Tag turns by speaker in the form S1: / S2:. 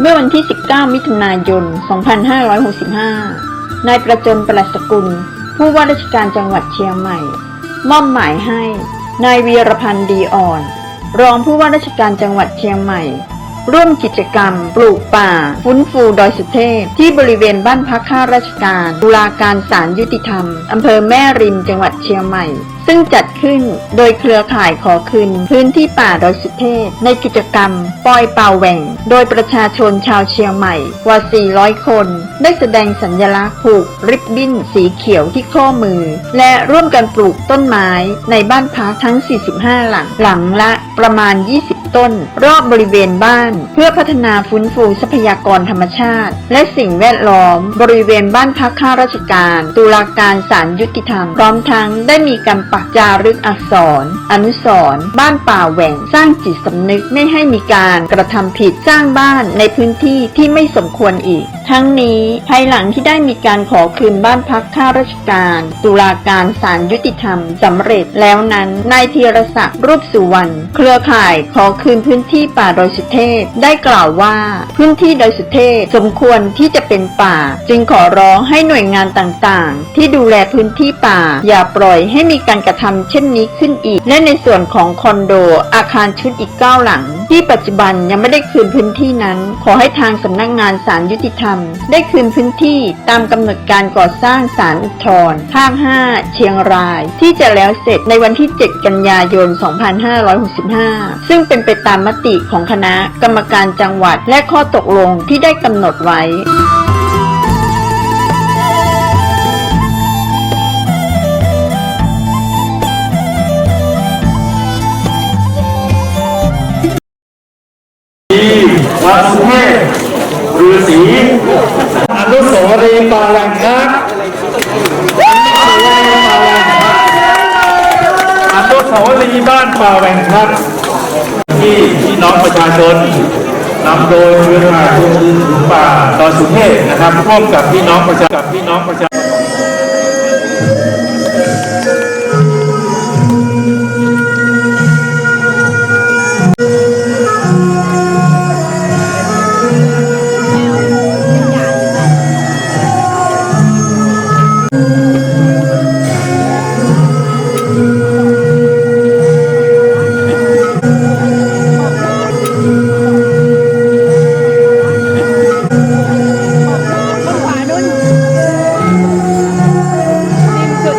S1: เมื่อวันที่ 19 มิถุนายน 2565 นายประจนประหลัดสกุล ผู้ว่าราชการจังหวัดเชียงใหม่ มอบหมายให้ นายวีรพันธ์ดีอ่อน รองผู้ว่าราชการจังหวัดเชียงใหม่ ร่วมกิจกรรม ปลูกป่า ฟื้นฟูดอยสุเทพ ที่บริเวณบ้านพักข้าราชการตุลาการศาลยุติธรรม อำเภอแม่ริมจังหวัดเชียงใหม่ ซึ่งจัดขึ้นโดยเครือข่ายขอคืน พื้นที่ป่าดอยสุเทพ ในกิจกรรมปอยเป่าแหว่ง โดยประชาชนชาวเชียงใหม่กว่า 400 คน ได้แสดงสัญลักษณ์ผูกริบบิ้นสีเขียวที่ข้อมือ และร่วมกันปลูกต้นไม้ในบ้านพักทั้ง 45 หลังหลังละประมาณ 20 ต้น รอบบริเวณบ้าน เพื่อพัฒนาฟื้นฟูทรัพยากรธรรมชาติ และสิ่งแวดล้อม บริเวณบ้านพักข้าราชการ ตุลาการศาลยุติธรรม พร้อมทั้งได้มีการปักจารึกอักษร อนุสรณ์บ้านป่าแหว่งสร้างจิตสำนึกไม่ให้มีการกระทำผิดสร้างบ้านในพื้นที่ที่ไม่สมควรอีก ทั้งนี้ภายหลังที่ได้มีการขอคืนบ้านพักข้าราชการ ตุลาการศาลยุติธรรมสำเร็จแล้วนั้นนายธีรศักดิ์รูปสุวรรณเครือข่ายขอคืนพื้นที่ป่าดอยสุเทพได้กล่าวว่า พื้นที่ดอยสุเทพสมควรที่จะเป็นป่า จึงขอร้องให้หน่วยงานต่างๆ ที่ดูแลพื้นที่ป่า อย่าปล่อยให้มีการกระทำเช่นนี้ขึ้นอีก และในส่วนของคอนโดอาคารชุดอีก9หลัง ที่ปัจจุบันยังไม่ได้คืนพื้นที่นั้น ขอให้ทางสำนักงานศาลยุติธรรม ได้คืนพื้นที่ตามกำหนดการก่อสร้างศาลอุทธรณ์ภาค 5 เชียงราย ที่จะแล้วเสร็จในวันที่ 7 กันยายน 2565 ซึ่งเป็นไปตามมติของคณะกรรมการจังหวัดและข้อตกลงที่ได้กำหนดไว้
S2: วัดสุเทพฤาษีอนุสาวรีย์ปาลังคักอนุสาวรีย์บ้านป่าแหวงคักที่พี่น้องประชาชนนำโดยเรือข่ายทวงป่าดอยสุเทพนะครับร่วมกับพี่น้องประชากับพี่น้องประชา